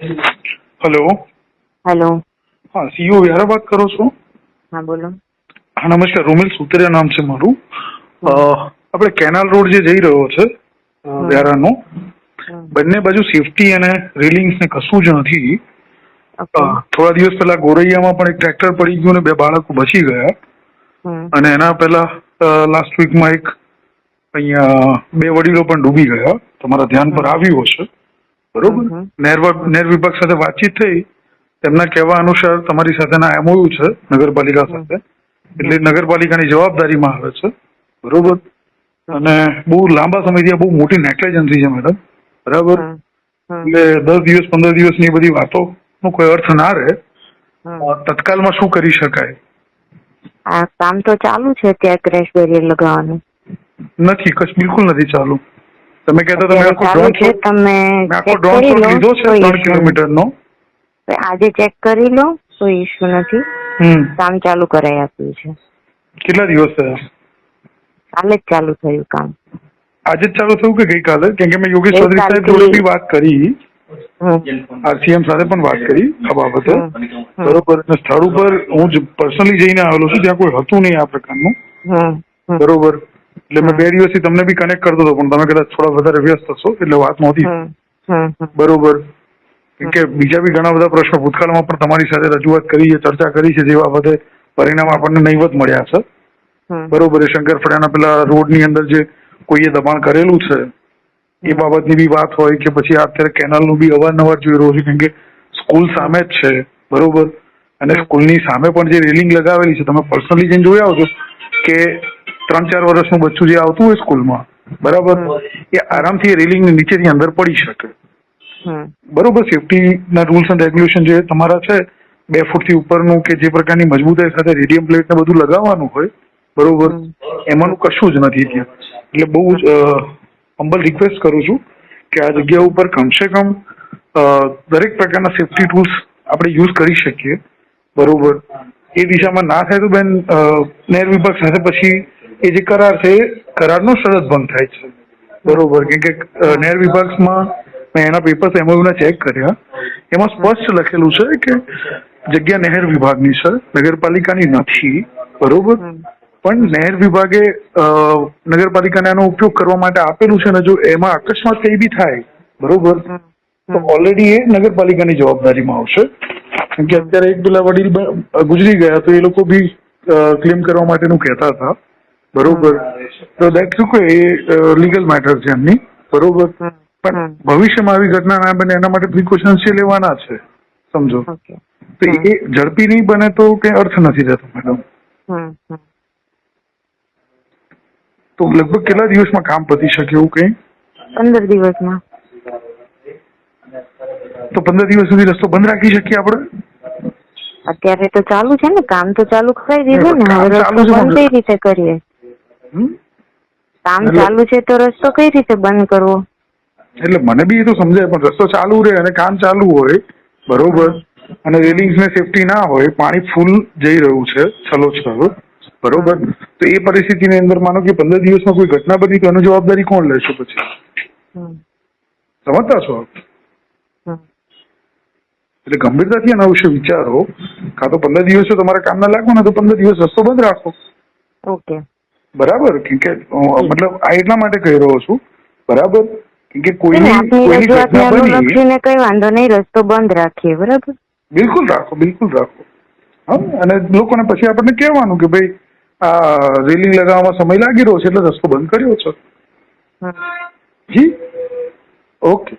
Hello hello હા CO Vyara વાત કરો છો? હા બોલો. હા નમસ્કાર રોમિલ સુતરિયા નામ છે મારું. આપણે કેનાલ રોડ જે જઈ રહ્યો છે વ્યારાનો બંને બાજુ સેફટી અને રેલિંગ્સ ને કશું જ નથી. થોડા દિવસ પહેલા ગોરૈયામાં પણ એક ટ્રેક્ટર પડી ગયું ને બે બાળકો બચી ગયા. અને એના પહેલા લાસ્ટ વીકમાં એક અહીંયા બે વડીલો પણ ડૂબી ગયા. તમારા ધ્યાન પર આવ્યું હશે. બરોબર? હમ. નેર વિભાગ સાથે વાતચીત થઈ. તેમના કહેવા અનુસાર તમારી સાથેના એમઓયુ છે નગરપાલિકા સાથે. એટલે નગરપાલિકાની જવાબદારીમાં આવે છે. બરોબર? અને બહુ લાંબા સમયથી આ બહુ મોટી નેગ્લેજન્સી છે મેડમ. બરાબર? એટલે દસ દિવસ પંદર દિવસની બધી વાતો નો કોઈ અર્થ ના રહે. તત્કાલમાં શું કરી શકાય? આ કામ તો ચાલુ છે ત્યાં ક્રેશ બેરિયર લગાવવાનું. નથી કશ બિલકુલ નથી ચાલુ. તમે કહેતા તમે આખો ડ્રોન શોટ તમે આખો ડ્રોન શોટ લીધો છે ત્રણ કિલોમીટર નો આજે ચેક કરી લો કોઈ ઇશ્યુ નથી. હમ. કામ ચાલુ કરાવી આપ્યું છે. કેટલા દિવસ થયા? કાલે જ ચાલુ થયું કામ. આજે જ ચાલુ થયું કે ગઈકાલે? કેમ કે મેં યોગેશ ચૌધરી સાહેબ જોડે બી વાત કરી. આરસીએમ સાથે પણ વાત કરી આ બાબતે. બરોબર સ્થળ ઉપર હું જ પર્સનલી જઈને આવેલો છું ત્યાં કોઈ હતું નહીં આ પ્રકારનું. બરોબર. એટલે મેં બે દિવસથી તમને બી કનેક્ટ કરતો હતો પણ તમે કદાચ થોડા વધારે વ્યસ્ત હશો એટલે વાત નહોતી. બરોબર. કે બીજા બી ઘણા બધા પ્રશ્નો ભૂતકાળમાં પણ તમારી સાથે રજૂઆત કરી છે ચર્ચા કરી છે જે બાબતે પરિણામ આપણને નહીવત મળ્યા છે. બરોબર શંકર ફળિયાના પેલા રોડની અંદર જે કોઈએ દબાણ કરેલું છે એ બાબતની બી વાત હોય કે પછી અત્યારે કેનાલનું બી અવારનવાર જોઈ રહ્યો છું કેમ કે સ્કૂલ સામે જ છે બરોબર? અને સ્કૂલની સામે પણ જે રેલિંગ લગાવેલી છે તમે પર્સનલી જઈને જોઈ આવો છો કે ત્રણ ચાર વર્ષનું બચ્ચું જે આવતું હોય સ્કૂલમાં બરાબર? એ આરામથી રેલિંગ નીચેથી અંદર પડી શકે. બરોબર સેફટીના રૂલ્સ એન્ડ રેગ્યુલેશન જે તમારા છે બે ફૂટથી ઉપરનું કે જે પ્રકારની મજબૂતાઈ સાથે રેડિયમ પ્લેટ ને બધું લગાવવાનું હોય બરોબર? એમાંનું કશું જ નથી ત્યાં. એટલે બહુ જ હમ્બલ રિક્વેસ્ટ કરું છું કે આ જગ્યા ઉપર કમસે કમ અ, દરેક પ્રકારના સેફટી ટૂલ્સ આપણે યુઝ કરી શકીએ. બરોબર? એ દિશામાં ના થાય તો બેન નેર વિભાગ સાથે પછી એ જે કરાર છે કરારનો શરત ભંગ થાય છે. બરોબર કેમ કે નેર વિભાગમાં મેં એના પેપર્સ એમઓયુના ચેક કર્યા. એમાં સ્પષ્ટ લખેલું છે કે જગ્યા નહેર વિભાગની છે નગરપાલિકાની નથી બરોબર? પણ નહેર વિભાગે નગરપાલિકાને આનો ઉપયોગ કરવા માટે આપેલું છે ને જો એમાં અકસ્માત કઈ બી થાય બરોબર? તો ઓલરેડી એ નગરપાલિકાની જવાબદારીમાં આવશે. કેમ કે અત્યારે એક પેલા વડીલ ગુજરી ગયા તો એ લોકો બી ક્લેમ કરવા માટેનું કહેતા હતા. બરોબર. તો દેટ શું કે એ લીગલ મેટર છે એમની. બરોબર. પણ ભવિષ્યમાં આવી ઘટના ના બને એના માટે પ્રિકોશન્સ છે લેવાના છે. સમજો. તો એ ઝડપી નહીં બને તો કઈ અર્થ નથી રહેતો મેડમ. તો લગભગ કેટલા દિવસમાં કામ પતી શકે એવું કઈ? પંદર દિવસમાં. તો પંદર દિવસ સુધી રસ્તો બંધ રાખી શકીએ આપણે? અત્યારે તો ચાલુ છે ને કામ તો ચાલુ કરાવી દીધું ને હવે રસ્તો બંધ કઈ રીતે કરીએ? કામ ચાલુ છે તો રસ્તો કઈ રીતે બંધ કરવો? એટલે મને બી એ તો સમજાય પણ રસ્તો ચાલુ રહે અને કામ ચાલુ હોય બરોબર? અને રેલિંગ્સ ને સેફટી ના હોય પાણી ફૂલ જઈ રહ્યું છે છલો છલો બરોબર? તો એ પરિસ્થિતિની અંદર માનો કે પંદર દિવસમાં કોઈ ઘટના બની તો એની જવાબદારી કોણ લેશે પછી? સમજતા છો આપ? એટલે ગંભીરતાથી એના વિશે વિચારો. કાં તો પંદર દિવસે તમારે કામ ના લાગો ને તો પંદર દિવસ રસ્તો બંધ રાખો. ઓકે. બરાબર? કેમ કે મતલબ આ એટલા માટે કહી રહ્યો છું. બરાબર? કેમ કે કોઈની કોઈની ઘટના બની કઈ વાંધો નહીં રસ્તો બંધ રાખીએ બરાબર? બિલકુલ રાખો બિલકુલ રાખો. હા? અને લોકોને પછી આપણને કહેવાનું કે ભાઈ આ રેલિંગ લગાવવામાં સમય લાગી રહ્યો છે એટલે રસ્તો બંધ કર્યો છે. જી? ઓકે.